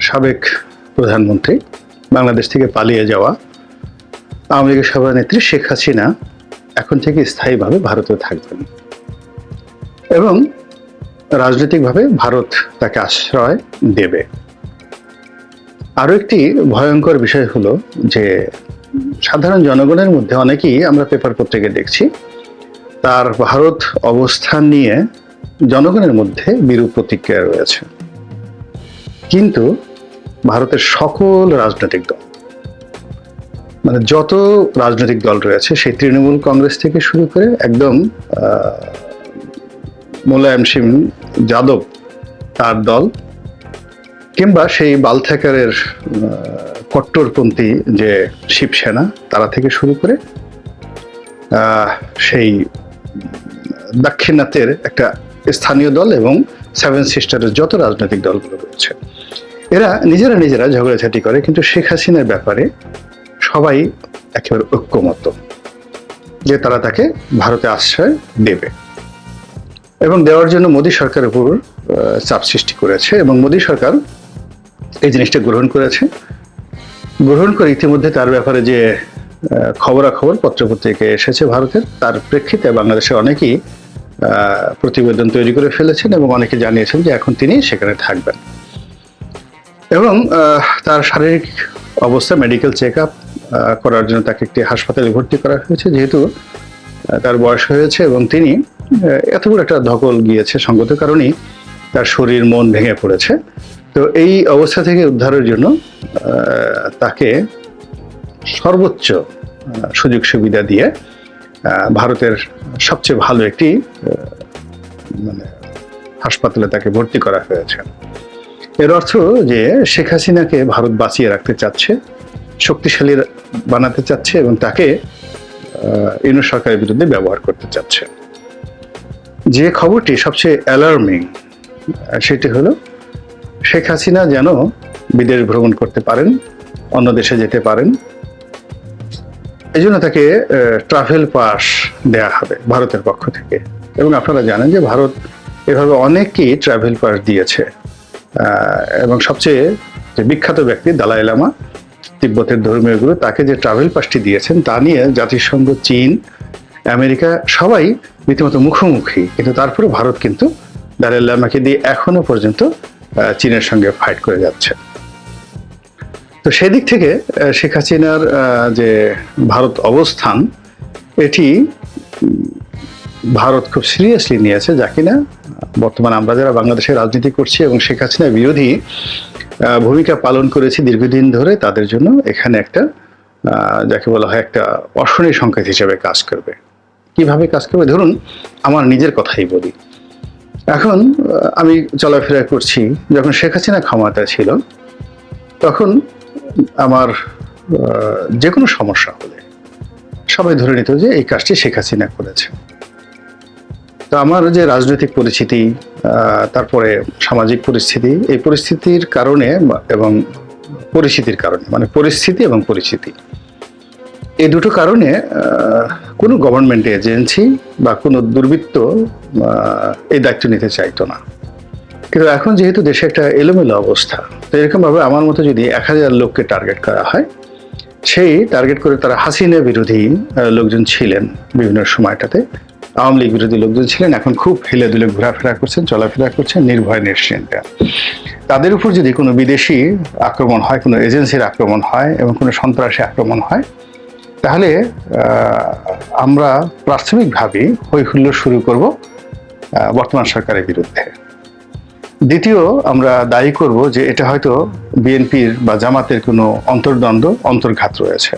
সাবেক প্রধানমন্ত্রী বাংলাদেশ থেকে পালিয়ে যাওয়া আওয়ামী লীগের সভানেত্রী শেখ হাসিনা এখন থেকে স্থায়ীভাবে ভারতে থাকবেন। এবং রাজনৈতিকভাবে ভারত তাকে আশ্রয় দেবে। আরও একটি ভয়ঙ্কর বিষয় হলো যে সাধারণ জনগণের মধ্যে অনেকেই আমরা পেপার পত্রিকায় দেখছি, তার ভারত অবস্থান নিয়ে জনগণের মধ্যে বিরূপ প্রতিক্রিয়া রয়েছে। কিন্তু ভারতের সকল রাজনৈতিক দল মানে যত রাজনৈতিক দল রয়েছে, সেই তৃণমূল কংগ্রেস থেকে শুরু করে একদম মোলায়েম সিং যাদব তার দল, কিংবা সেই বালথ্যাকারের কট্টরপন্থী যে শিবসেনা, তারা থেকে শুরু করে সেই দাক্ষিণাত্যের একটা স্থানীয় দল এবং সেভেন সিস্টারের যত রাজনৈতিক দলগুলো রয়েছে, এরা নিজেরা নিজেরা ঝগড়াঝাটি করে, কিন্তু শেখ হাসিনার ব্যাপারে সবাই একেবারে ঐক্যমত যে তারা তাকে ভারতে আশ্রয় দেবে। এবং দেওয়ার জন্য মোদী সরকারের উপর চাপ সৃষ্টি করেছে এবং মোদী সরকার এই জিনিসটা গ্রহণ করেছে। গ্রহণ করে ইতিমধ্যে তার ব্যাপারে যে খবরাখবর পত্রপত্রিকায় এসেছে ভারতের, তার প্রেক্ষিতে বাংলাদেশের অনেকেই প্রতিবেদন তৈরি করে ফেলেছেন এবং অনেকে জানিয়েছেন যে এখন তিনি সেখানে থাকবেন। এবং তার শারীরিক অবস্থা মেডিকেল চেক আপ করার জন্য তাকে একটি হাসপাতালে ভর্তি করা হয়েছে। যেহেতু তার বয়স হয়েছে এবং তিনি এত বড় একটা ধকল গিয়েছে সঙ্গত কারণেই তার শরীর মন ভেঙে পড়েছে। তো এই অবস্থা থেকে উদ্ধারের জন্য তাকে সর্বোচ্চ সুযোগ সুবিধা দিয়ে ভারতের সবচেয়ে ভালো একটি মানে হাসপাতালে তাকে ভর্তি করা হয়েছে। এর অর্থ যে শেখ হাসিনাকে ভারত বাঁচিয়ে রাখতে চাচ্ছে শক্তিশালী বানাতে চাচ্ছে এবং তাকে আহ, সরকারের বিরুদ্ধে ব্যবহার করতে চাচ্ছে। যে খবরটি সবচেয়ে অ্যালার্মিং সেটি হলো শেখ হাসিনা যেন বিদেশ ভ্রমণ করতে পারেন অন্য দেশে যেতে পারেন এই জন্য তাকে ট্রাভেল পাস দেয়া হবে ভারতের পক্ষ থেকে। এবং আপনারা জানেন যে ভারত এভাবে অনেককেই ট্রাভেল পাস দিয়েছে। এবং সবচেয়ে যে বিখ্যাত ব্যক্তি দালাই লামা, তিব্বতের ধর্মীয় গুরু, তাকে যে ট্রাভেল পাসটি দিয়েছেন, তা নিয়ে জাতিসংঘ, চীন, আমেরিকা সবাই রীতিমতো মুখোমুখি। কিন্তু তারপরে ভারত কিন্তু দালাই লামাকে দিয়ে এখনও পর্যন্ত চীনের সঙ্গে ফাইট করে যাচ্ছে। তো সেদিক থেকে শেখ হাসিনার যে ভারত অবস্থান, এটি ভারত খুব সিরিয়াসলি নিয়েছে, যা কিনা বর্তমানে আমরা যারা বাংলাদেশে রাজনীতি করছি এবং শেখ হাসিনা বিরোধী ভূমিকা পালন করেছি দীর্ঘদিন ধরে, তাদের জন্য এখানে একটা যাকে বলা হয় একটা অশনি সংকেত হিসেবে কাজ করবে। কীভাবে কাজ করবে? ধরুন, আমার নিজের কথাই বলি। এখন আমি চলাফেরা করছি, যখন শেখ হাসিনা ক্ষমতা ছিল, তখন আমার যে কোনো সমস্যা হলে সবাই ধরে নিত যে এই কাজটি শেখ হাসিনা করেছে। তো আমার যে রাজনৈতিক পরিস্থিতি তারপরে সামাজিক পরিস্থিতি, এই পরিস্থিতির কারণে এবং পরিস্থিতির কারণে মানে পরিস্থিতি এবং পরিচিতি এই দুটো কারণে কোনো গভর্নমেন্ট এজেন্সি বা কোনো দুর্বৃত্ত এই দায়িত্ব নিতে চাইতো না। কিন্তু এখন যেহেতু দেশে একটা এলোমেলো অবস্থা, তো এরকমভাবে আমার মতো যদি এক হাজার লোককে টার্গেট করা হয়, সেই টার্গেট করে তারা হাসিনা বিরোধী লোকজন ছিলেন বিভিন্ন সময়টাতে। আওয়ামী লীগ বিরোধী লোকজন ছিলেন, এখন খুব হেলে দুলে ঘোরাফেরা করছেন, চলাফেরা করছেন, নির্ভয় নিশ্চিন্তে। তাদের উপর যদি কোনো বিদেশি আক্রমণ হয়, কোনো এজেন্সির আক্রমণ হয় এবং কোনো সন্ত্রাসী আক্রমণ হয়, তাহলে আমরা প্রাথমিকভাবেই হৈহুল্লোড় শুরু করব বর্তমান সরকারের বিরুদ্ধে। দ্বিতীয় আমরা দায়ী করব যে এটা হয়তো বিএনপির বা জামাতের কোনো অন্তর্দ্বন্দ্ব, অন্তর্ঘাত রয়েছে।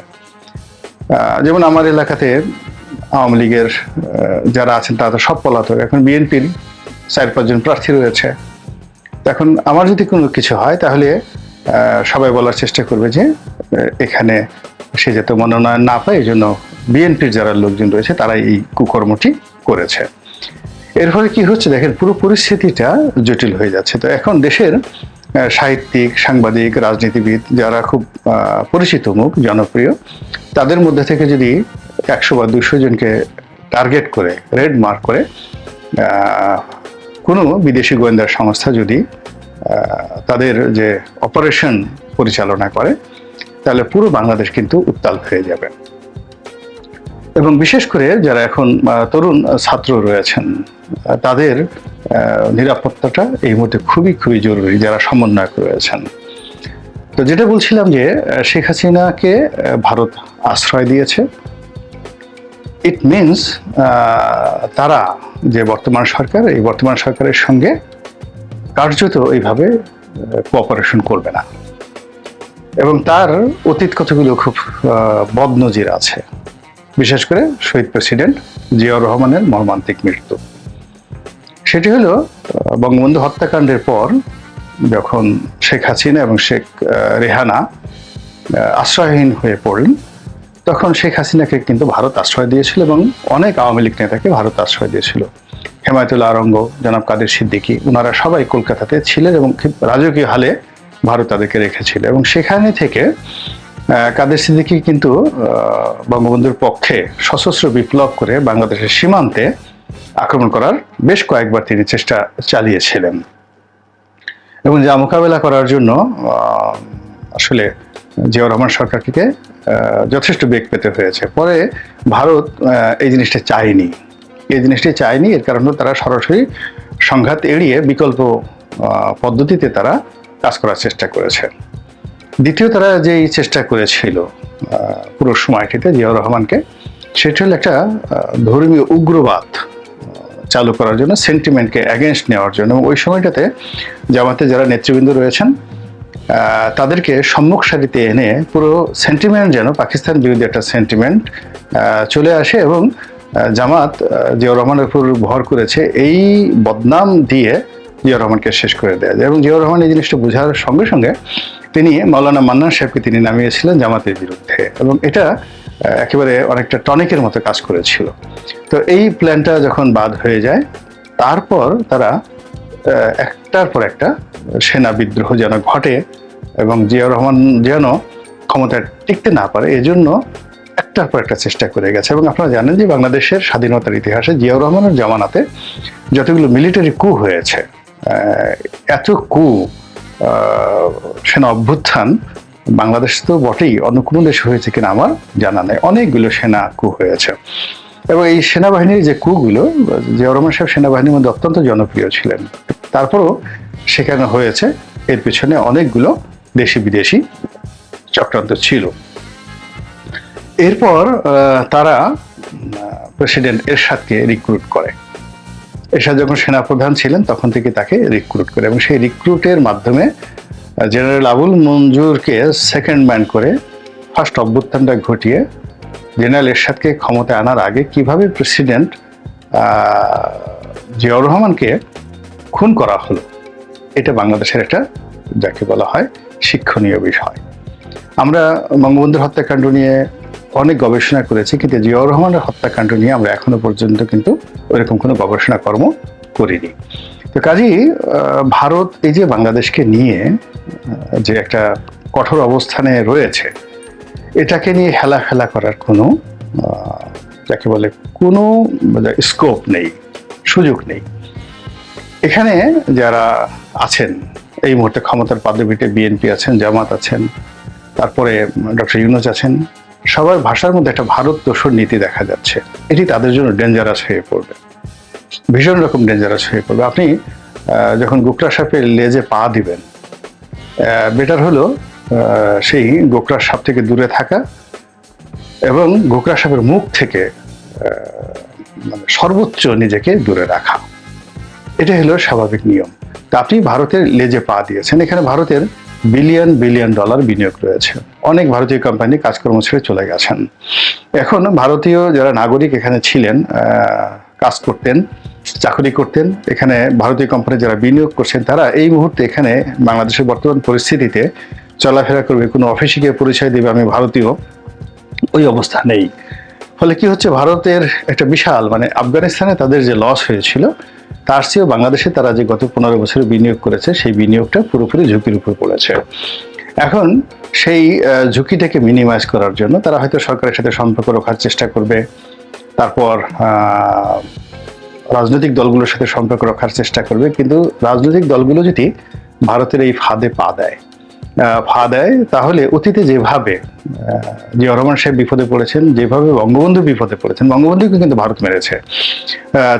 যেমন আমার এলাকাতে আওয়ামী লীগের যারা আছেন তারা তো সব পলাতক। এখন বিএনপির চার পাঁচজন প্রার্থী রয়েছে। এখন আমার যদি কোনো কিছু হয়, তাহলে সবাই বলার চেষ্টা করবে যে এখানে সে যাতে মনোনয়ন না পায় এই জন্য বিএনপির যারা লোকজন রয়েছে তারা এই কুকর্মটি করেছে। এর ফলে কি হচ্ছে দেখেন, পুরো পরিস্থিতিটা জটিল হয়ে যাচ্ছে। তো এখন দেশের সাহিত্যিক, সাংবাদিক, রাজনীতিবিদ যারা খুব পরিচিত মুখ, জনপ্রিয়, তাদের মধ্যে থেকে যদি একশো বা দুশো জনকে টার্গেট করে, রেড মার্ক করে কোনো বিদেশি গোয়েন্দা সংস্থা যদি তাদের যে অপারেশন পরিচালনা করে, তাহলে পুরো বাংলাদেশ কিন্তু উত্তাল হয়ে যাবে। এবং বিশেষ করে যারা এখন তরুণ ছাত্র রয়েছেন তাদের নিরাপত্তাটা এই মুহূর্তে খুবই খুবই জরুরি যারা সমন্বয়ক রয়েছেন। তো যেটা বলছিলাম যে শেখ হাসিনাকে ভারত আশ্রয় দিয়েছে। ইট মিনস তারা যে বর্তমান সরকার, এই বর্তমান সরকারের সঙ্গে কার্যত এইভাবে কোঅপারেশন করবে না। এবং তার অতীত কতগুলো খুব বদনজির আছে। বিশেষ করে শহীদ প্রেসিডেন্ট জিয়াউর রহমানের মর্মান্তিক মৃত্যু। সেটি হলো বঙ্গবন্ধু হত্যাকাণ্ডের পর যখন শেখ হাসিনা এবং শেখ রেহানা আশ্রয়হীন হয়ে পড়লেন তখন শেখ হাসিনাকে কিন্তু ভারত আশ্রয় দিয়েছিল এবং অনেক আওয়ামী লীগ নেতাকে ভারত আশ্রয় দিয়েছিল। হেমায়তুল্লাহ আরঙ্গ, জনাব কাদের সিদ্দিকী ওনারা সবাই কলকাতাতে ছিলেন এবং রাজকীয় হালে ভারত তাদেরকে রেখেছিল এবং সেখানে থেকে কাদের সিদ্দিকী কিন্তু বঙ্গবন্ধুর পক্ষে সশস্ত্র বিপ্লব করে বাংলাদেশের সীমান্তে আক্রমণ করার বেশ কয়েকবার তিনি চেষ্টা চালিয়েছিলেন। এবং যা মোকাবেলা করার জন্য আসলে জিয়াউর রহমান সরকারকে আহ, যথেষ্ট বেগ পেতে হয়েছে। পরে ভারত এই জিনিসটা চায়নি। এই জিনিসটি চায়নি এর কারণে তারা সরাসরি সংঘাত এড়িয়ে বিকল্প পদ্ধতিতে তারা কাজ করার চেষ্টা করেছে। দ্বিতীয় তারা যেই চেষ্টা করেছিল পুরো সময়টিতে জিয়াউর রহমানকে, সেটি হলো একটা ধর্মীয় উগ্রবাদ চালু করার জন্য সেন্টিমেন্টকে অ্যাগেনস্ট নেওয়ার জন্য। এবং ওই সময়টাতে জামাতে যারা নেতৃবৃন্দ রয়েছেন তাদেরকে সম্মুখ সারিতে এনে পুরো সেন্টিমেন্ট যেন, পাকিস্তান বিরোধী একটা সেন্টিমেন্ট চলে আসে এবং জামাত জিয়াউর রহমানের উপর ভর করেছে, এই বদনাম দিয়ে জিয়াউর রহমানকে শেষ করে দেওয়া যায়। এবং জিয়াউর রহমান এই জিনিসটা বোঝার সঙ্গে সঙ্গে তিনি মাওলানা মান্নান সাহেবকে তিনি নামিয়েছিলেন জামাতের বিরুদ্ধে এবং এটা একেবারে অনেকটা টনিকের মতো কাজ করেছিল। তো এই প্ল্যানটা যখন বাদ হয়ে যায়, তারপর তারা একটার পর একটা সেনা বিদ্রোহ যেন ঘটে এবং জিয়াউর রহমান যেন ক্ষমতায় টিকতে না পারে, এজন্য একটার পর একটা চেষ্টা করে গেছে। এবং আপনারা জানেন যে বাংলাদেশের স্বাধীনতার ইতিহাসে জিয়াউর রহমানের জামানাতে যতগুলো মিলিটারি কু হয়েছে এত কু সেনা অভ্যুত্থান, বাংলাদেশ তো বটেই, অন্য কোনো দেশে হয়েছে কিনা আমার জানা নেই। অনেকগুলো সেনা কু হয়েছে। এবং এই সেনাবাহিনীর যে কুগুলো জিয়াউর সাহেব সেনাবাহিনীর মধ্যে অত্যন্ত জনপ্রিয় ছিলেন। তারপরও সেখানে হয়েছে, এর পেছনে অনেকগুলো দেশি বিদেশি চক্রান্ত ছিল। এরপর তারা প্রেসিডেন্ট এরশাদকে রিক্রুট করে। এরশাদ যখন সেনাপ্রধান ছিলেন, তখন থেকে তাকে রিক্রুট করে। এবং সেই রিক্রুটের মাধ্যমে জেনারেল আবুল মঞ্জুরকে সেকেন্ড ম্যান করে ফার্স্ট অভ্যুত্থানটা ঘটিয়ে জেনারেল এরশাদকে ক্ষমতায় আনার আগে কীভাবে প্রেসিডেন্ট জিয়াউর রহমানকে খুন করা হলো, এটা বাংলাদেশের একটা যাকে বলা হয় শিক্ষণীয় বিষয়। আমরা বঙ্গবন্ধুর হত্যাকাণ্ড নিয়ে অনেক গবেষণা করেছি, কিন্তু জিয়াউর রহমানের হত্যাকাণ্ড নিয়ে আমরা এখনও পর্যন্ত কিন্তু ওইরকম কোনো গবেষণা কর্ম করিনি। তো কাজেই ভারত এই যে বাংলাদেশকে নিয়ে যে একটা কঠোর অবস্থানে রয়েছে, এটাকে নিয়ে হেলা ফেলা করার কোনো যাকে বলে কোনো স্কোপ নেই, সুযোগ নেই। এখানে যারা আছেন, এই মুহূর্তে ক্ষমতার পাদবীতে বিএনপি আছেন, জামাত আছেন, তারপরে ডক্টর ইউনুস আছেন, সবার ভাষার মধ্যে একটা ভারত দোষর নীতি দেখা যাচ্ছে। এটি তাদের জন্য ডেঞ্জারাস হয়ে পড়বে। ভীষণ রকম ডেঞ্জারাস হয়ে পড়বে। আপনি যখন গোকরা সাপের লেজে পা দিবেন বেটার হলো সেই গোকরা সাপ থেকে দূরে থাকা এবং গোকরা সাপের মুখ থেকে মানে সর্বোচ্চ নিজেকে দূরে রাখা। এটা হলো স্বাভাবিক নিয়ম। তা আপনি ভারতের লেজে পা দিয়েছেন, এখানে ভারতের বিলিয়ন বিলিয়ন ডলার বিনিয়োগ রয়েছে। অনেক ভারতীয় কোম্পানি কাজকর্ম ছেড়ে চলে গেছেন। এখন ভারতীয় যারা নাগরিক এখানে ছিলেন কাজ করতেন, চাকরি করতেন। এখানে ভারতীয় কোম্পানি যারা বিনিয়োগ করছেন, তারা এই মুহূর্তে এখানে বাংলাদেশের বর্তমান পরিস্থিতিতে চলাফেরা করবে। কোনো অফিসে গিয়ে পরিচয় দেবে, আমি ভারতীয়। ওই অবস্থা নেই। ফলে কি হচ্ছে? ভারতের একটা বিশাল মানে আফগানিস্তানে তাদের যে লস হয়েছিল, তার চেয়েও বাংলাদেশে তারা যে গত পনেরো বছরে বিনিয়োগ করেছে, সেই বিনিয়োগটা পুরোপুরি ঝুঁকির উপর পড়েছে। এখন সেই ঝুঁকিটাকে মিনিমাইজ করার জন্য তারা হয়তো সরকারের সাথে সম্পর্ক রাখার চেষ্টা করবে। তারপর রাজনৈতিক দলগুলোর সাথে সম্পর্ক রাখার চেষ্টা করবে, কিন্তু রাজনৈতিক দলগুলো যদি ভারতের এই ফাঁদে পা দেয় ফা দেয়, তাহলে অতীতে যেভাবে জিয়া রহমান সাহেব বিপদে পড়েছেন, যেভাবে বঙ্গবন্ধু বিপদে পড়েছেন, বঙ্গবন্ধুকে কিন্তু ভারত মেরেছে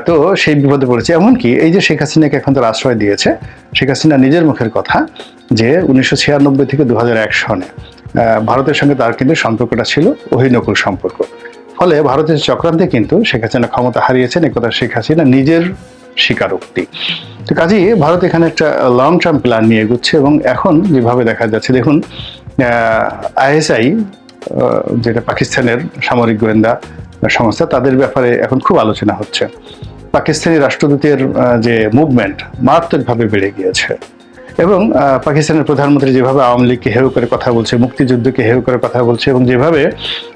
তো সেই বিপদে পড়েছে। এমনকি এই যে শেখ হাসিনাকে এখন তার আশ্রয় দিয়েছে, শেখ হাসিনা নিজের মুখের কথা যে উনিশশো ছিয়ানব্বই থেকে দু সনে ভারতের সঙ্গে তার কিন্তু সম্পর্কটা ছিল অহিনকুল সম্পর্ক। ফলে ভারতের চক্রান্তে কিন্তু শেখ হাসিনা ক্ষমতা হারিয়েছেন, একথা শেখ হাসিনা নিজের স্বীকারোক্তি। তো কাজেই ভারত এখানে একটা লং টার্ম প্ল্যান নিয়ে এগুচ্ছে এবং এখন যেভাবে দেখা যাচ্ছে, দেখুন আইএসআই যেটা পাকিস্তানের সামরিক গোয়েন্দা সংস্থা, তাদের ব্যাপারে এখন খুব আলোচনা হচ্ছে। পাকিস্তানি রাষ্ট্রদূতের যে মুভমেন্ট মারাত্মকভাবে বেড়ে গিয়েছে। এবং পাকিস্তানের প্রধানমন্ত্রী যেভাবে আওয়ামী লীগকে হেয় করে কথা বলছে, মুক্তিযুদ্ধকে হেয় করে কথা বলছে এবং যেভাবে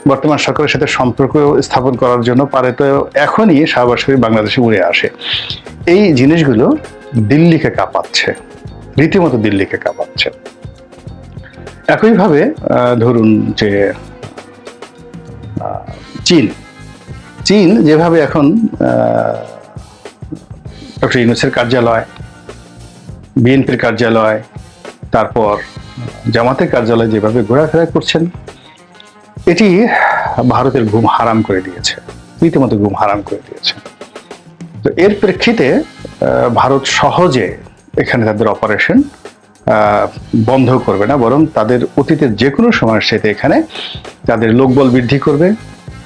বর্তমান সরকারের সাথে সম্পর্ক স্থাপন করার জন্য পারে তো এখনই শরীফ বাংলাদেশে উড়ে আসে। এই জিনিসগুলো দিল্লিকে কাঁপাচ্ছে। রীতিমতো দিল্লিকে কাঁপাচ্ছে। একইভাবে ধরুন যে চীন। চীন যেভাবে এখন ডক্টর ইউনুসের কার্যালয় বিএনপির কার্যালয়, তারপর জামাতের কার্যালয় যেভাবে ঘোরাফেরা করছেন, এটি ভারতের ঘুম হারাম করে দিয়েছে, রীতিমতো ঘুম হারাম করে দিয়েছে। তো এর প্রেক্ষিতে ভারত সহজে এখানে তাদের অপারেশন বন্ধ করবে না, বরং তাদের অতীতের যে কোনো সময়ের সাথে এখানে তাদের লোকবল বৃদ্ধি করবে,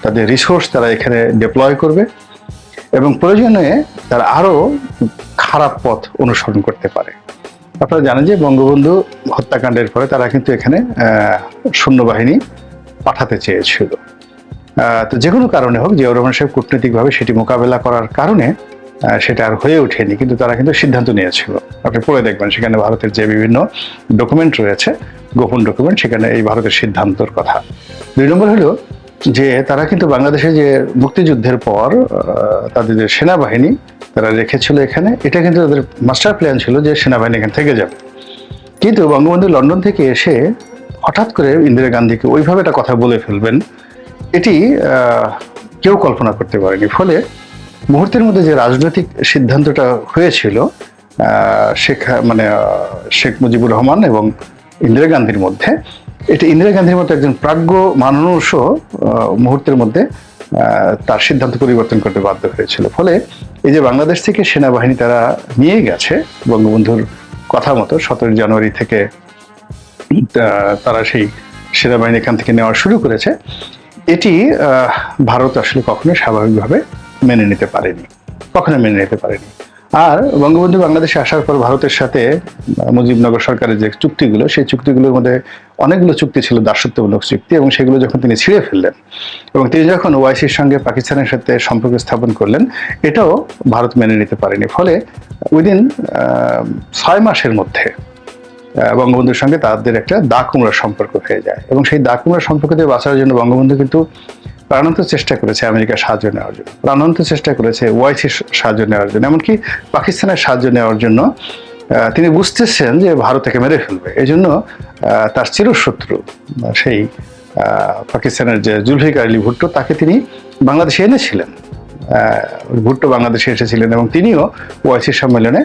তাদের রিসোর্স তারা এখানে ডিপ্লয় করবে, এবং প্রয়োজনে তারা আরও খারাপ পথ অনুসরণ করতে পারে। আপনারা জানেন যে বঙ্গবন্ধু হত্যাকাণ্ডের পরে তারা কিন্তু এখানে সৈন্যবাহিনী পাঠাতে চেয়েছিল। তো যে কোনো কারণে হোক, জিয়াউর রহমান সাহেব কূটনৈতিকভাবে সেটি মোকাবেলা করার কারণে সেটা আর হয়ে ওঠেনি, কিন্তু তারা কিন্তু সিদ্ধান্ত নিয়েছিল। আপনি পড়ে দেখবেন, সেখানে ভারতের যে বিভিন্ন ডকুমেন্ট রয়েছে, গোপন ডকুমেন্ট সেখানে এই ভারতের সিদ্ধান্তর কথা। দুই নম্বর হলো যে তারা কিন্তু বাংলাদেশে যে মুক্তিযুদ্ধের পর তাদের যে সেনাবাহিনী তারা রেখেছিল এখানে, এটা কিন্তু তাদের মাস্টার প্ল্যান ছিল যে সেনাবাহিনী এখানে থেকে যাবে। কিন্তু বঙ্গবন্ধু লন্ডন থেকে এসে হঠাৎ করে ইন্দিরা গান্ধীকে ওইভাবে একটা কথা বলে ফেলবেন, এটি কেউ কল্পনা করতে পারেনি। ফলে মুহূর্তের মধ্যে যে রাজনৈতিক সিদ্ধান্তটা হয়েছিল শেখ মানে শেখ মুজিবুর রহমান এবং ইন্দিরা গান্ধীর মধ্যে এটা ইন্দিরা গান্ধীর মতো একজন প্রাজ্ঞ মানুষও মুহূর্তের মধ্যে তার সিদ্ধান্ত পরিবর্তন করতে বাধ্য হয়েছিল। ফলে এই যে বাংলাদেশ থেকে সেনাবাহিনী তারা নিয়ে গেছে, বঙ্গবন্ধুর কথা মতো সতেরো জানুয়ারি থেকে তারা সেই সেনাবাহিনী এখান থেকে নেওয়া শুরু করেছে, এটি ভারত আসলে কখনোই স্বাভাবিকভাবে মেনে নিতে পারেনি কখনো মেনে নিতে পারেনি। আর বঙ্গবন্ধু বাংলাদেশে আসার পর ভারতের সাথে মুজিবনগর সরকারের যে চুক্তিগুলো, সেই চুক্তিগুলোর মধ্যে অনেকগুলো চুক্তি ছিল দাসত্বমূলক চুক্তি এবং সেগুলো যখন তিনি ছিঁড়ে ফেললেন এবং তিনি যখন ওয়াইসির সঙ্গে পাকিস্তানের সাথে সম্পর্ক স্থাপন করলেন, এটাও ভারত মেনে নিতে পারেনি। ফলে উইদিন ছয় মাসের মধ্যে বঙ্গবন্ধুর সঙ্গে তাদের একটা দা কুমড়ার সম্পর্ক হয়ে যায় এবং সেই দা কুমড়ার সম্পর্ক থেকে বাঁচার জন্য বঙ্গবন্ধু কিন্তু প্রাণান্ত চেষ্টা করেছে আমেরিকার সাহায্য নেওয়ার জন্য। প্রাণান্ত চেষ্টা করেছে ওয়াইসির সাহায্য নেওয়ার জন্য। এমনকি পাকিস্তানের সাহায্য নেওয়ার জন্য তিনি বুঝতেছেন যে ভারত থেকে মেরে ফেলবে। এই জন্য তার চিরশত্রু সেই পাকিস্তানের যে জুলফিকার আলী ভুট্টো, তাকে তিনি বাংলাদেশে এনেছিলেন। ভুট্টো বাংলাদেশে এসেছিলেন এবং তিনিও ওয়াইসি সম্মেলনে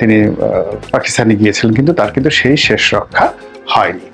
তিনি পাকিস্তানে গিয়েছিলেন, কিন্তু তার কিন্তু সেই শেষ রক্ষা হয়নি।